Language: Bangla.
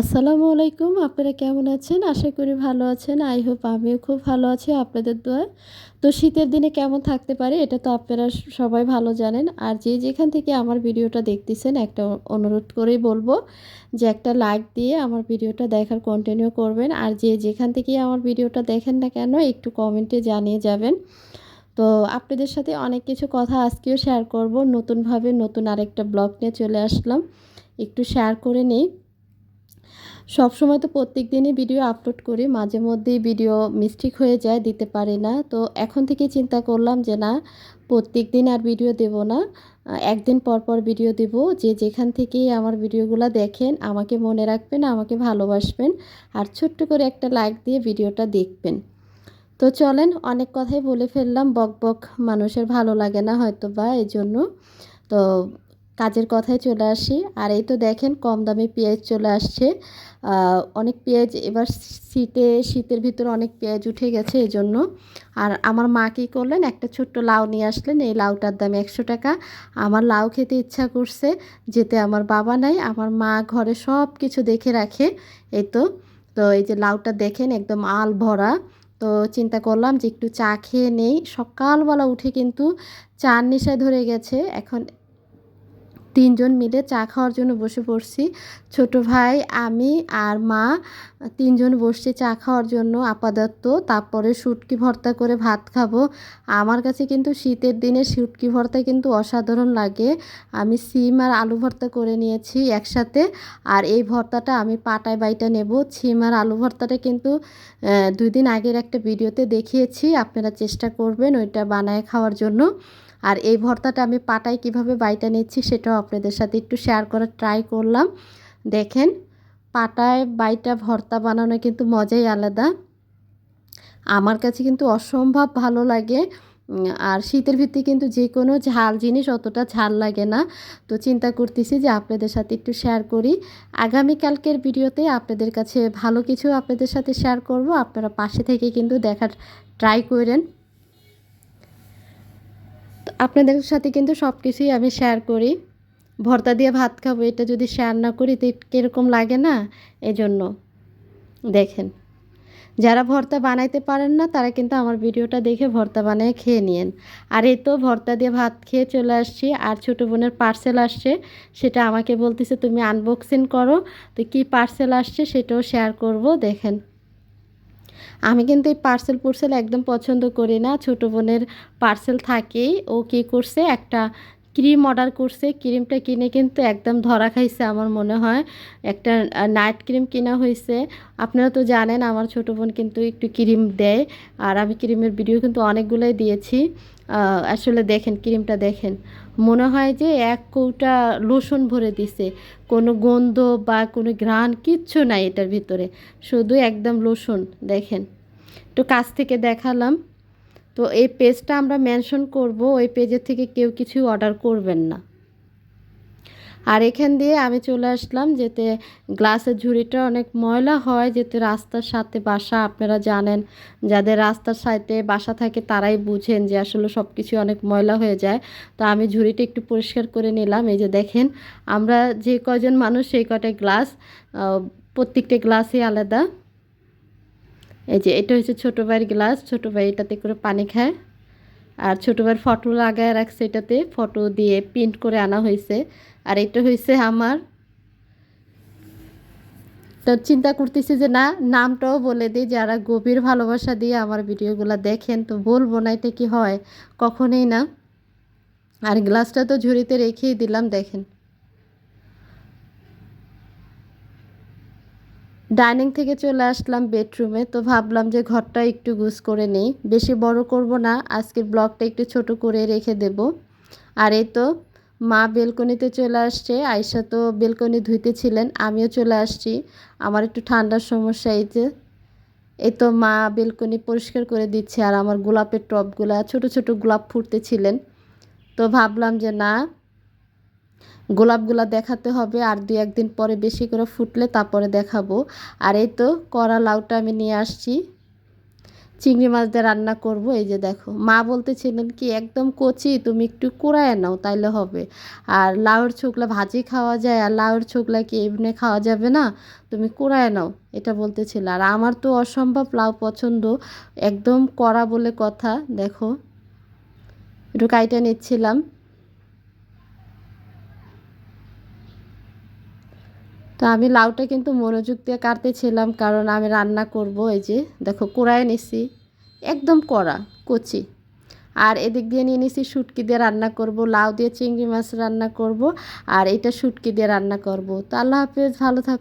আসসালামু আলাইকুম। আপনারা কেমন আছেন? আশা করি ভালো আছেন। আই হোপ আমিও খুব ভালো আছি, আপনাদের দোয়া তো শীতের দিনে কেমন থাকতে পারে, এটা তো আপনারা সবাই ভালো জানেন। আর যে যেখান থেকে আমার ভিডিওটা দেখতেছেন, একটা অনুরোধ করেই বলব যে একটা লাইক দিয়ে আমার ভিডিওটা দেখার কন্টিনিউ করবেন। আর যে যেখান থেকে আমার ভিডিওটা দেখেন না কেন, একটু কমেন্টে জানিয়ে যাবেন। তো আপনাদের সাথে অনেক কিছু কথা আজকেও শেয়ার করব। নতুনভাবে নতুন আরেকটা ব্লগ নিয়ে চলে আসলাম। একটু শেয়ার করে নেই। সব সময় তো প্রত্যেক দিনই ভিডিও আপলোড করি, মাঝে মধ্যেই ভিডিও মিস্টেক হয়ে যায়, দিতে পারি না। তো এখন থেকে চিন্তা করলাম যে না প্রত্যেক দিন আর ভিডিও দেব না। একদিন পর পর ভিডিও দেব। যে যেখান থেকেই আমার ভিডিওগুলো দেখেন, আমাকে মনে রাখবেন, আমাকে ভালোবাসবেন আর ছোট্ট করে একটা লাইক দিয়ে ভিডিওটা দেখবেন। তো চলেন, অনেক কথাই বলে ফেললাম। বক বক মানুষের ভালো লাগে না হয়তো বা এই জন্য তো কাজের কথায় চলে আসি। আর এই তো দেখেন, কম দামে পেঁয়াজ চলে আসছে। অনেক পেঁয়াজ, এবার শীতে, শীতের ভিতরে অনেক পেঁয়াজ উঠে গেছে এই জন্য আর আমার মা কী করলেন? একটা ছোট্ট লাউ নিয়ে আসলেন। এই লাউটার দাম একশো টাকা। আমার লাউ খেতে ইচ্ছা করছে, যেতে আমার বাবা নাই। আমার মা ঘরে সব কিছু দেখে রাখে, এই তো। তো এই যে লাউটা দেখেন, একদম আল ভরা। তো চিন্তা করলাম যে একটু চা খেয়ে নেই। সকালবেলা উঠে কিন্তু চার নেশায় ধরে গেছে। এখন তিনজন মিলে চা খাওয়ার জন্য বসে পড়ছি। ছোট ভাই, আমি আর মা তিনজন বসছি চা খাওয়ার জন্য আপাতত। তারপরে শুটকি ভর্তা করে ভাত খাব। আমার কাছে কিন্তু শীতের দিনে শুটকি ভর্তা কিন্তু অসাধারণ লাগে। আমি সিম আর আলু ভর্তা করে নিয়েছি একসাথে। আর এই ভর্তাটা আমি পাটায় বাইটা নেব। সিম আর আলু ভর্তাটা কিন্তু দুই দিন আগের একটা ভিডিওতে দেখিয়েছি। আপনারা চেষ্টা করবেন ওইটা বানায় খাওয়ার জন্য। আর এই ভর্তাটা আমি পাটায় কীভাবে বাইটা নিচ্ছি সেটাও আপনাদের সাথে একটু শেয়ার করার ট্রাই করলাম। দেখেন, পাটায় বাইটা ভর্তা বানানো কিন্তু মজাই আলাদা। আমার কাছে কিন্তু অসম্ভব ভালো লাগে। আর শীতের ভিত্তি কিন্তু যে কোনো ঝাল জিনিস অতটা ঝাল লাগে না। তো চিন্তা করতেছি যে আপনাদের সাথে একটু শেয়ার করি। আগামীকালকের ভিডিওতে আপনাদের কাছে ভালো কিছু আপনাদের সাথে শেয়ার করব। আপনারা পাশে থেকে কিন্তু দেখার ট্রাই করেন। আপনাদের সাথে কিন্তু সব কিছুই আমি শেয়ার করি। ভর্তা দিয়ে ভাত খাব, এটা যদি শেয়ার না করি তো কীরকম লাগে না? এজন্য। দেখেন, যারা ভর্তা বানাইতে পারেন না, তারা কিন্তু আমার ভিডিওটা দেখে ভর্তা বানিয়ে খেয়ে নিন আর এই তো ভর্তা দিয়ে ভাত খেয়ে চলে আসছি, আর ছোটো বোনের পার্সেল আসছে, সেটা আমাকে বলতেছে, তুমি আনবক্সিং করো। তো কী পার্সেল আসছে সেটাও শেয়ার করব, দেখেন। আমি কিন্তু এই পার্সেল পুর্সেল একদম পছন্দ করি না। ছোটো বোনের পার্সেল থাকেই। ও কী করছে? একটা ক্রিম অর্ডার করছে, ক্রিমটা কিনে কিন্তু একদম ধরা খাইছে আমার মনে হয়। একটা নাইট ক্রিম কেনা হয়েছে আপনারা তো জানেন, আমার ছোটো বোন কিন্তু একটু ক্রিম দেয়। আর আমি ক্রিমের ভিডিও কিন্তু অনেকগুলোই দিয়েছি। আসলে দেখেন, ক্রিমটা দেখেন। মনে হয় যে এক কৌটা লোশন ভরে দিছে। কোনো গন্ধ বা কোনো ঘ্রাণ কিচ্ছু নাই এটার ভিতরে। শুধু একদম লোশন, দেখেন। একটু কাছ থেকে দেখালাম। তো এই পেজটা আমরা মেনশন করব, ওই পেজের থেকে কেউ কিছু অর্ডার করবেন না। আর এখান দিয়ে আমি চলে আসলাম যেতে গ্লাসের ঝুড়িটা অনেক ময়লা হয় যেতে রাস্তার সাথে বাসা, আপনারা জানেন, যাদের রাস্তার সাথে বাসা থাকে তারাই বুঝেন যে আসলে সব কিছু অনেক ময়লা হয়ে যায়। তো আমি ঝুড়িটা একটু পরিষ্কার করে নিলাম, এই যে দেখেন, আমরা যে কজন মানুষ সেই কটা গ্লাস প্রত্যেকটা গ্লাসই আলাদা। এই যে এটা হচ্ছে ছোটো ভাইয়ের গ্লাস, ছোটো ভাই এটাতে করে পানি খায়। আর ছোটো ভাইয়ের ফটো লাগায় রাখছে এটাতে, ফটো দিয়ে প্রিন্ট করে আনা হয়েছে। আর এটা হয়েছে আমার। তো চিন্তা করতেছি যে না, নামটাও বলে দিই, যারা গভীর ভালোবাসা দিয়ে আমার ভিডিওগুলো দেখেন, তো বলব না এটা কি হয়, কখনোই না। আর গ্লাসটা তো ঝুড়িতে রেখেই দিলাম, দেখেন। ডাইনিং থেকে চলে আসলাম বেডরুমে, তো ভাবলাম যে ঘরটা একটু গুছ করে নেই। বেশি বড় করব না, আজকের ব্লগটা একটু ছোট করে রেখে দেব। আর এই তো, মা বেলকনিতে চলে আসছে আয়সা তো বেলকনি ধুইতেছিলেন আমিও চলে আসছি। আমার একটু ঠান্ডার সমস্যা এই যে। এই তো মা বেলকনি পরিষ্কার করে দিচ্ছে, আর আমার গোলাপের টপগুলা, ছোট ছোট গোলাপ ফুটতেছিলেন তো ভাবলাম যে না গোলাপগুলা দেখাতে হবে আর দু একদিন পরে বেশি করে ফুটলে তারপরে দেখাবো। আর এই তো কড়া লাউটা আমি নিয়ে আসছি। চিংড়ি মাছ দিয়ে রান্না করব, এই যে দেখো। মা বলতেছিলেন কি, একদম কচি, তুমি একটু কুড়ায় নাও, তাইলে হবে। আর লাউর ছোকলা ভাজি খাওয়া যায়, আর লাউর ছোকলা কি এমনি খাওয়া যাবে না? তুমি কুড়ায় নাও, এটা বলতেছিল। আর আমার তো অসম্ভব লাউ পছন্দ, একদম কড়া বলে কথা, দেখো। একটু কাইটা নিচ্ছিলাম। তো আমি লাউটা কিন্তু মনোযোগ দিয়ে কাটতেছিলাম, কারণ আমি রান্না করব এই যে, দেখো কোড়ায় নিছি, একদম কড়া, কচি। আর এদিক দিয়ে নিয়ে নিছি শুটকি দিয়ে রান্না করব, লাউ দিয়ে চিংড়ি মাছ রান্না করব, আর এটা শুটকি দিয়ে রান্না করব। তো আল্লাহ হাফেজ, ভালো থাকো